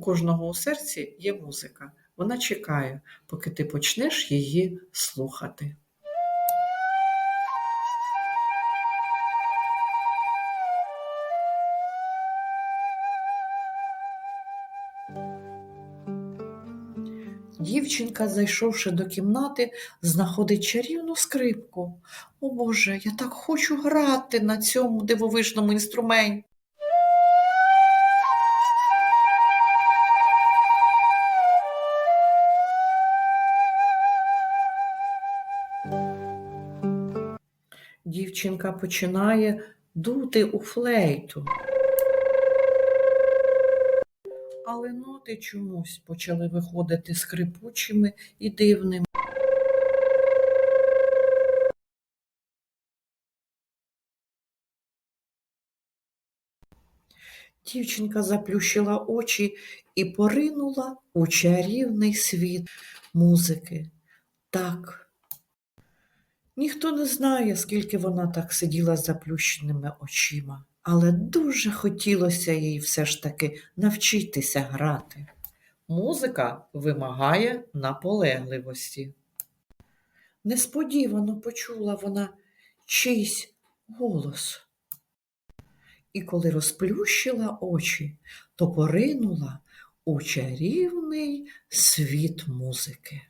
кожного у серці є музика. Вона чекає, поки ти почнеш її слухати. Дівчинка, зайшовши до кімнати, знаходить чарівну скрипку. О Боже, я так хочу грати на цьому дивовижному інструменті. Дівчинка починає дути у флейту. Але ноти чомусь почали виходити скрипучими і дивними. Дівчинка заплющила очі і поринула у чарівний світ музики. Так. Ніхто не знає, скільки вона так сиділа заплющеними очима, але дуже хотілося їй все ж таки навчитися грати. Музика вимагає наполегливості. Несподівано почула вона чийсь голос. І коли розплющила очі, то поринула у чарівний світ музики.